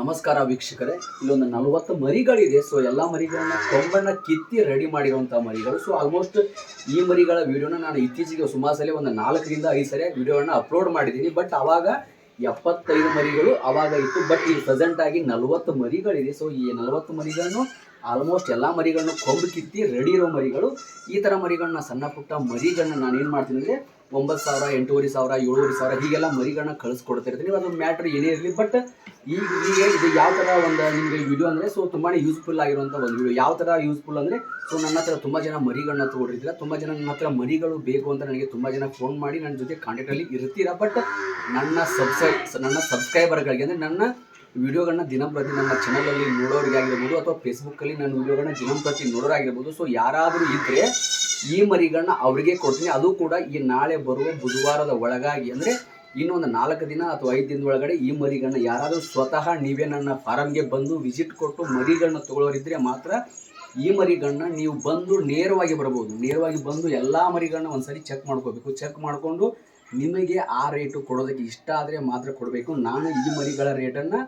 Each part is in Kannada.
ನಮಸ್ಕಾರ ವೀಕ್ಷಕರೇ. ಇಲ್ಲೊಂದು ನಲವತ್ತು ಮರಿಗಳಿದೆ. ಸೊ ಎಲ್ಲ ಮರಿಗಳನ್ನ ಕೊಂಬನ್ನ ಕಿತ್ತಿ ರೆಡಿ ಮಾಡಿರುವಂಥ ಮರಿಗಳು. ಸೊ ಆಲ್ಮೋಸ್ಟ್ ಈ ಮರಿಗಳ ವಿಡಿಯೋನ ನಾನು ಇತ್ತೀಚೆಗೆ ಸುಮಾರು ಸಲ ಒಂದು ನಾಲ್ಕರಿಂದ ಐದು ಸರಿ ವಿಡಿಯೋನ ಅಪ್ಲೋಡ್ ಮಾಡಿದ್ದೀನಿ. ಬಟ್ ಅವಾಗ ಎಪ್ಪತ್ತೈದು ಮರಿಗಳು ಅವಾಗ ಇತ್ತು. ಬಟ್ ಈ ಪ್ರೆಸೆಂಟ್ ಆಗಿ ನಲವತ್ತು ಮರಿಗಳಿದೆ. ಸೊ ಈ ನಲವತ್ತು ಮರಿಗಳನ್ನು ಆಲ್ಮೋಸ್ಟ್ ಎಲ್ಲ ಮರಿಗಳನ್ನು ಕೊಂಬು ಕಿತ್ತಿ ರೆಡಿ ಇರೋ ಮರಿಗಳು. ಈ ಥರ ಮರಿಗಳನ್ನ ಸಣ್ಣ ಪುಟ್ಟ ಮರಿಗಳನ್ನ ನಾನು ಏನು ಮಾಡ್ತೀನಿ ಅಂದರೆ ಒಂಬತ್ತು ಸಾವಿರ, ಎಂಟೂವರೆ ಸಾವಿರ, ಏಳುವರೆ ಸಾವಿರ ಹೀಗೆಲ್ಲ ಮರಿಗಳನ್ನ ಕಳಿಸ್ಕೊಡ್ತಿರ್ತೀನಿ. ಅದು ಮ್ಯಾಟ್ರ್ ಏನೇ ಇರಲಿ ಬಟ್ ಈಗ ಇದು ಯಾವ ಥರ ಒಂದು ನಿಮಗೆ ವಿಡಿಯೋ ಅಂದರೆ ಸೊ ತುಂಬಾ ಯೂಸ್ಫುಲ್ ಆಗಿರುವಂಥ ಒಂದು ವಿಡಿಯೋ ಯಾವ ಥರ ಯೂಸ್ಫುಲ್ ಅಂದರೆ ಸೊ ನನ್ನ ಹತ್ರ ತುಂಬ ಜನ ಮರಿಗಳನ್ನ ತೊಗೊಂಡಿರ್ತೀರ. ತುಂಬ ಜನ ನನ್ನ ಹತ್ರ ಮರಿಗಳು ಬೇಕು ಅಂತ ನನಗೆ ತುಂಬ ಜನ ಫೋನ್ ಮಾಡಿ ನನ್ನ ಜೊತೆ ಕಾಂಟ್ಯಾಕ್ಟಲ್ಲಿ ಇರ್ತೀರ. ಬಟ್ ನನ್ನ ಸಬ್ಸ್ಕ್ರೈಬ್ ನನ್ನ ಸಬ್ಸ್ಕ್ರೈಬರ್ಗಳಿಗೆ ಅಂದರೆ ನನ್ನ ವಿಡಿಯೋಗಳನ್ನ ದಿನಂಪ್ರತಿ ನನ್ನ ಚಾನಲಲ್ಲಿ ನೋಡೋರಿಗೆ ಆಗಿರ್ಬೋದು ಅಥವಾ ಫೇಸ್ಬುಕ್ಕಲ್ಲಿ ನನ್ನ ವಿಡಿಯೋಗಳನ್ನ ದಿನಂಪ್ರತಿ ನೋಡೋರಾಗಿರ್ಬೋದು. ಸೊ ಯಾರಾದರೂ ಇದ್ದರೆ ಈ ಮರಿಗಳನ್ನ ಅವರಿಗೆ ಕೊಡ್ತೀನಿ. ಅದು ಕೂಡ ಈ ನಾಳೆ ಬರುವ ಬುಧವಾರದ ಒಳಗಾಗಿ ಅಂದರೆ ಇನ್ನೊಂದು ನಾಲ್ಕು ದಿನ ಅಥವಾ ಐದು ದಿನದ ಒಳಗಡೆ ಈ ಮರಿಗಳನ್ನ ಯಾರಾದರೂ ಸ್ವತಃ ನೀವೇ ನನ್ನ ಫಾರಮ್ಗೆ ಬಂದು ವಿಸಿಟ್ ಕೊಟ್ಟು ಮರಿಗಳನ್ನ ತಗೊಳ್ಳೋರಿದ್ರೆ ಮಾತ್ರ ಈ ಮರಿಗಳನ್ನ ನೀವು ಬಂದು ನೇರವಾಗಿ ಬರ್ಬೋದು. ನೇರವಾಗಿ ಬಂದು ಎಲ್ಲ ಮರಿಗಳನ್ನ ಒಂದ್ಸರಿ ಚೆಕ್ ಮಾಡ್ಕೋಬೇಕು. ಚೆಕ್ ಮಾಡಿಕೊಂಡು ನಿಮಗೆ ಆ ರೇಟು ಕೊಡೋದಕ್ಕೆ ಇಷ್ಟ ಆದರೆ ಮಾತ್ರ ಕೊಡಬೇಕು. ನಾನು ಈ ಮರಿಗಳ ರೇಟನ್ನು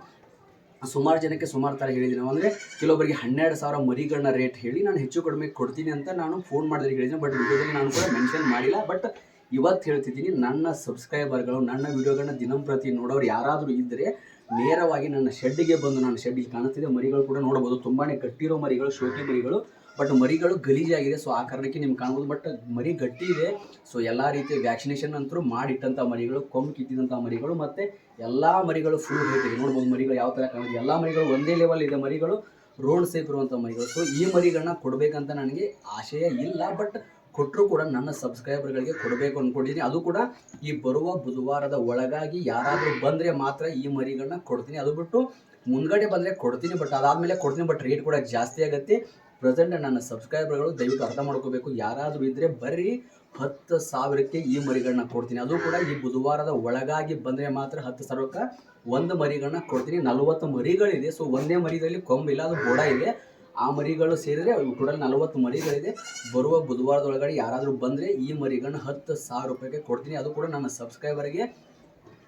ಸುಮಾರು ಜನಕ್ಕೆ ಸುಮಾರು ಥರ ಹೇಳಿದ್ದೀನಿ. ಅಂದರೆ ಕೆಲವೊಬ್ಬರಿಗೆ ಹನ್ನೆರಡು ಸಾವಿರ ಮರಿಗಳನ್ನ ರೇಟ್ ಹೇಳಿ ನಾನು ಹೆಚ್ಚು ಕಡಿಮೆ ಕೊಡ್ತೀನಿ ಅಂತ ನಾನು ಫೋನ್ ಮಾಡಿದ್ರೆ ಹೇಳಿದ್ದೀನಿ. ಬಟ್ ವಿಡಿಯೋದಲ್ಲಿ ನಾನು ಕೂಡ ಮೆನ್ಷನ್ ಮಾಡಿಲ್ಲ. ಬಟ್ ಇವತ್ತು ಹೇಳ್ತಿದ್ದೀನಿ, ನನ್ನ ಸಬ್ಸ್ಕ್ರೈಬರ್ಗಳು ನನ್ನ ವಿಡಿಯೋಗಳನ್ನ ದಿನಂಪ್ರತಿ ನೋಡೋರು ಯಾರಾದರೂ ಇದ್ದರೆ ನೇರವಾಗಿ ನನ್ನ ಶೆಡ್ಡಿಗೆ ಬಂದು ನನ್ನ ಶೆಡ್ಡಿಗೆ ಕಾಣಿಸ್ತಿದೆ ಮರಿಗಳು ಕೂಡ ನೋಡಬಹುದು. ತುಂಬಾ ಗಟ್ಟಿರೋ ಮರಿಗಳು, ಶೋಕಿ ಮರಿಗಳು ಬಟ್ ಮರಿಗಳು ಗಲೀಜಾಗಿದೆ. ಸೊ ಆ ಕಾರಣಕ್ಕೆ ನಿಮ್ಗೆ ಕಾಣ್ಬೋದು ಬಟ್ ಮರಿ ಗಟ್ಟಿ ಇದೆ. ಸೊ ಎಲ್ಲ ರೀತಿಯ ವ್ಯಾಕ್ಸಿನೇಷನ್ ಅಂತೂ ಮಾಡಿಟ್ಟಂಥ ಮರಿಗಳು ಕೊಂಬು ಕಿತ್ತಿದಂಥ ಮರಿಗಳು, ಮತ್ತು ಎಲ್ಲ ಮರಿಗಳು ಫುಲ್ ಹೈಟ್ ಇದೆ ನೋಡ್ಬೋದು. ಮರಿಗಳು ಯಾವ ಥರ ಕಾಣುತ್ತೆ? ಎಲ್ಲ ಮರಿಗಳು ಒಂದೇ ಲೆವೆಲ್ ಇದೆ ಮರಿಗಳು, ರೋಡ್ ಸೇಫ್ ಇರುವಂಥ ಮರಿಗಳು. ಸೊ ಈ ಮರಿಗಳನ್ನ ಕೊಡಬೇಕಂತ ನನಗೆ ಆಶಯ ಇಲ್ಲ. ಬಟ್ ಕೊಟ್ಟರು ಕೂಡ ನನ್ನ ಸಬ್ಸ್ಕ್ರೈಬರ್ಗಳಿಗೆ ಕೊಡಬೇಕು ಅಂದ್ಕೊಂಡಿದ್ದೀನಿ ಅದು ಕೂಡ ಈ ಬರುವ ಬುಧವಾರದ ಒಳಗಾಗಿ ಯಾರಾದರೂ ಬಂದರೆ ಮಾತ್ರ ಈ ಮರಿಗಳನ್ನ ಕೊಡ್ತೀನಿ. ಅದು ಬಿಟ್ಟು ಮುಂದ್ಗಡೆ ಬಂದರೆ ಕೊಡ್ತೀನಿ, ಬಟ್ ಅದಾದಮೇಲೆ ಕೊಡ್ತೀನಿ, ಬಟ್ ರೇಟ್ ಕೂಡ ಜಾಸ್ತಿ ಆಗುತ್ತೆ. ಪ್ರೆಸೆಂಟ್ ನನ್ನ ಸಬ್ಸ್ಕ್ರೈಬರ್ಗಳು ದಯವಿಟ್ಟು ಅರ್ಥ ಮಾಡ್ಕೋಬೇಕು. ಯಾರಾದರೂ ಇದ್ದರೆ ಬರ್ರಿ, ಹತ್ತು ಸಾವಿರಕ್ಕೆ ಈ ಮರಿಗಳನ್ನ ಕೊಡ್ತೀನಿ. ಅದು ಕೂಡ ಈ ಬುಧವಾರದ ಒಳಗಾಗಿ ಬಂದರೆ ಮಾತ್ರ ಹತ್ತು ಸಾವಿರಕ್ಕೆ ಒಂದು ಮರಿಗಳನ್ನ ಕೊಡ್ತೀನಿ. ನಲವತ್ತು ಮರಿಗಳಿದೆ. ಸೊ ಒಂದೇ ಮರಿದಲ್ಲಿ ಕೊಂಬಿಲ್ಲ, ಅದು ಬೋಡ ಇದೆ. ಆ ಮರಿಗಳು ಸೇರಿದ್ರೆ ಟೋಟಲ್ ನಲವತ್ತು ಮರಿಗಳಿದೆ. ಬರುವ ಬುಧವಾರದೊಳಗಡೆ ಯಾರಾದರೂ ಬಂದರೆ ಈ ಮರಿಗಳನ್ನ ಹತ್ತು ಸಾವಿರ ರೂಪಾಯಿಗೆ ಕೊಡ್ತೀನಿ. ಅದು ಕೂಡ ನನ್ನ ಸಬ್ಸ್ಕ್ರೈಬರ್ಗೆ.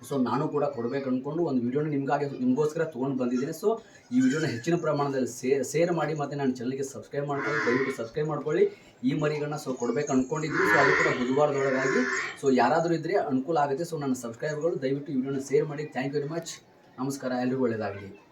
ಸೊ, ನಾನು ಕೂಡ ಕೊಡಬೇಕು ಅಂದ್ಕೊಂಡು ಒಂದು ವಿಡಿಯೋನ ನಿಮಗಾಗಿ ನಿಮಗೋಸ್ಕರ ತೊಗೊಂಡು ಬಂದಿದ್ದೀನಿ. ಸೊ, ಈ ವಿಡಿಯೋನ ಹೆಚ್ಚಿನ ಪ್ರಮಾಣದಲ್ಲಿ ಸೇರ್ ಶೇರ್ ಮಾಡಿ ಮತ್ತು ನನ್ನ ಚಾನಲ್ಗೆ ಸಬ್ಸ್ಕ್ರೈಬ್ ಮಾಡ್ಕೊಳ್ಳಿ, ದಯವಿಟ್ಟು ಸಬ್ಸ್ಕ್ರೈಬ್ ಮಾಡ್ಕೊಳ್ಳಿ. ಈ ಮರಿಗಳನ್ನ ಸೊ, ಕೊಡಬೇಕು ಅಂದ್ಕೊಂಡಿದ್ದೀನಿ ಸೊ, ಅದು ಕೂಡ ಬುಧವಾರದೊಳಗಾಗಿ. ಸೊ, ಯಾರಾದರೂ ಇದ್ದರೆ ಅನುಕೂಲ ಆಗುತ್ತೆ. ಸೊ, ನನ್ನ ಸಬ್ಸ್ಕ್ರೈಬರ್ಗಳು ದಯವಿಟ್ಟು ಈ ವಿಡಿಯೋನ ಶೇರ್ ಮಾಡಿ. ಥ್ಯಾಂಕ್ ಯು ವೆರಿ ಮಚ್ ನಮಸ್ಕಾರ. ಎಲ್ಲರಿಗೂ ಒಳ್ಳೆಯದಾಗಲಿ.